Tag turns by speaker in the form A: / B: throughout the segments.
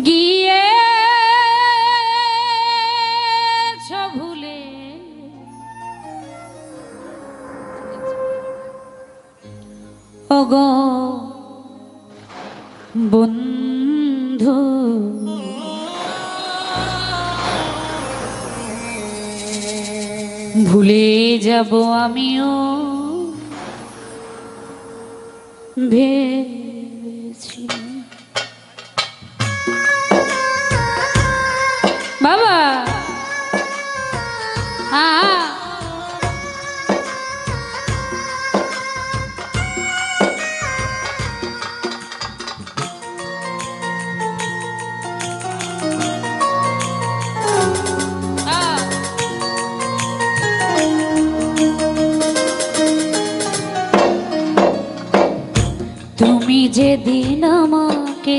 A: গিয়ে ভুলে। ওগো বন্ধু। ভুলে যাব আমিও। ভেবেছি। বাবা। হ্যাঁ যেদিন আমাকে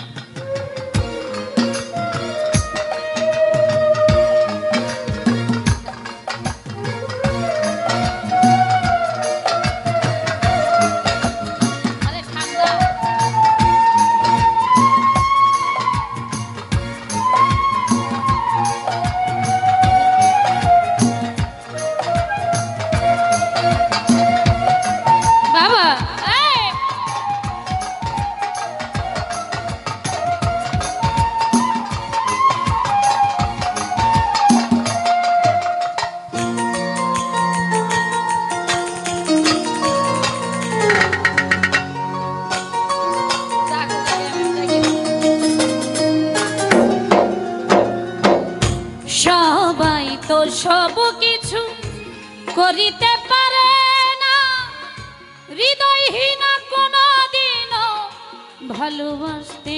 A: করিতে পারে না। হৃদয়হীনা কোনো ভালোবাসতে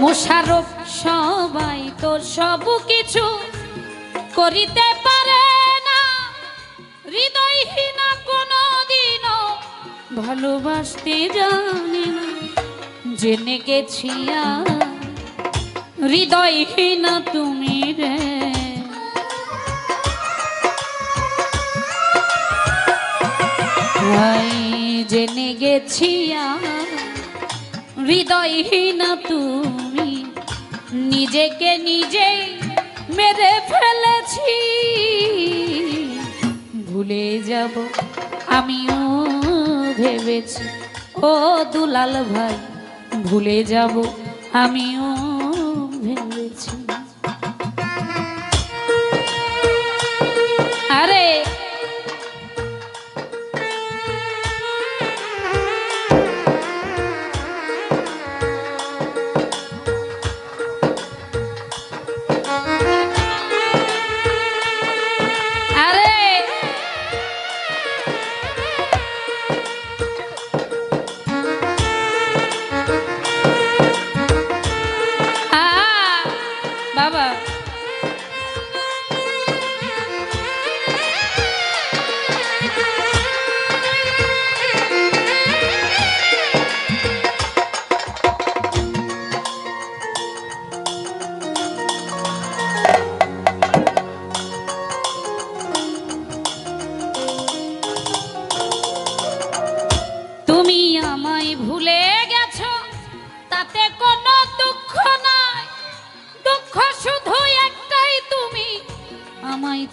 A: মোশারফ সবাই তো সব কিছু করিতে পারে না। হৃদয়হীনা ভালোবাসতে জানে না, জেনে গেছি হৃদয়হীনা তুমি রে। জেনে গেছি হৃদয়হীনা তুমি, নিজেকে নিজেই মেরে ফেলেছি। ভুলে যাব আমিও ভেবেছি? ও দুলাল ভাই ভুলে যাব আমিও।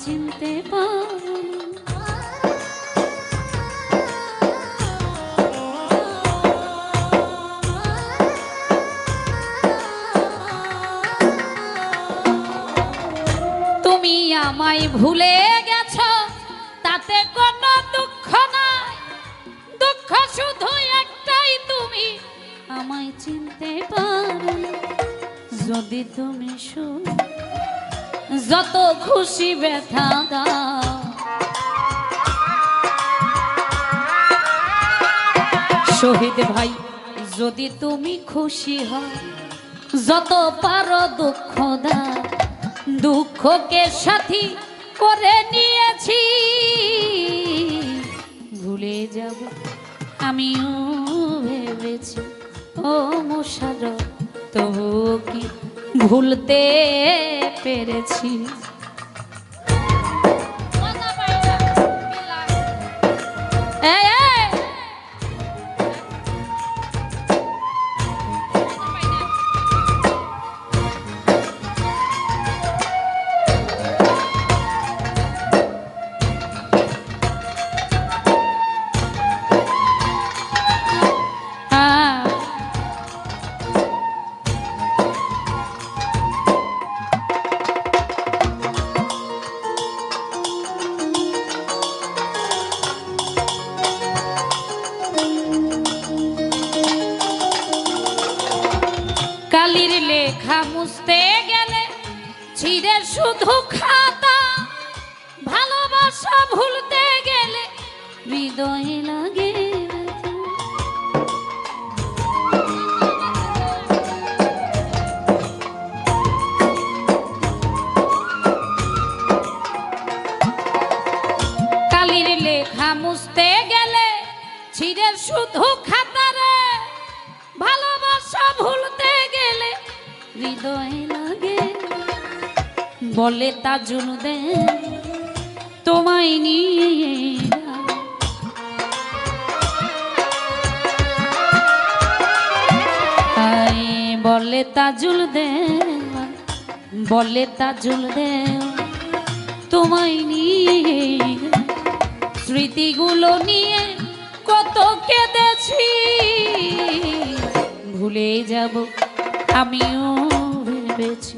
A: চিনতে পারো তুমি আমায় ভুলে গেছো, তাতে কোনো দুঃখ নাই। দুঃখ শুধু একটাই তুমি, আমায় চিনতে পারো যদি তুমি শো- যত খুশি ব্যথা শহীদ ভাই, যদি তুমি খুশি হও যত পারো দুঃখ দাও। দুঃখকে সাথী করে নিয়েছি। ভুলে যাব, আমিও ভেবেছি, ও মশার তবু কি ভুলতে পেরেছি। ছিঁড়ে শুধু খাতা ভালোবাসা ভুলতে গেলে হৃদয় লাগে ব্যথা। বলে তাজুল দে তোমায় নিয়ে বলে তাজুল দে বলে তাজুল দে তোমায় নিয়ে। স্মৃতিগুলো নিয়ে কত কেঁদেছি। ভুলে যাব, আমিও ভেবেছি।